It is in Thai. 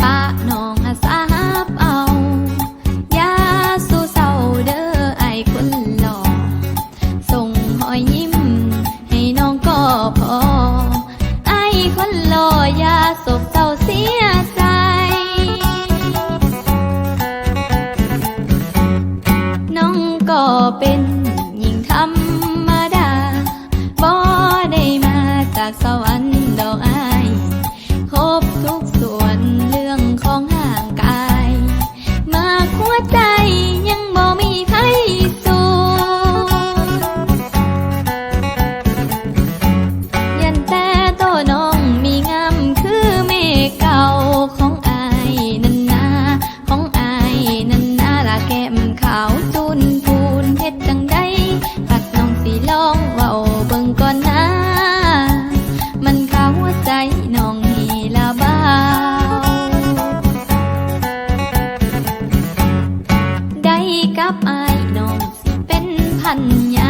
ปะน้องอาสาบเอายาสู้เศร้าเด้อไอคนหล่อส่งหอยยิ้ม ให้น้องก็พอ ไอคนหล่อยาโศกเศร้าเสียใจน้องก็เป็นหญิงธรรมดาบ่ได้มาจากสวรรค์ดอกอ หัวใจ กับอายน้องสิเป็นพันยา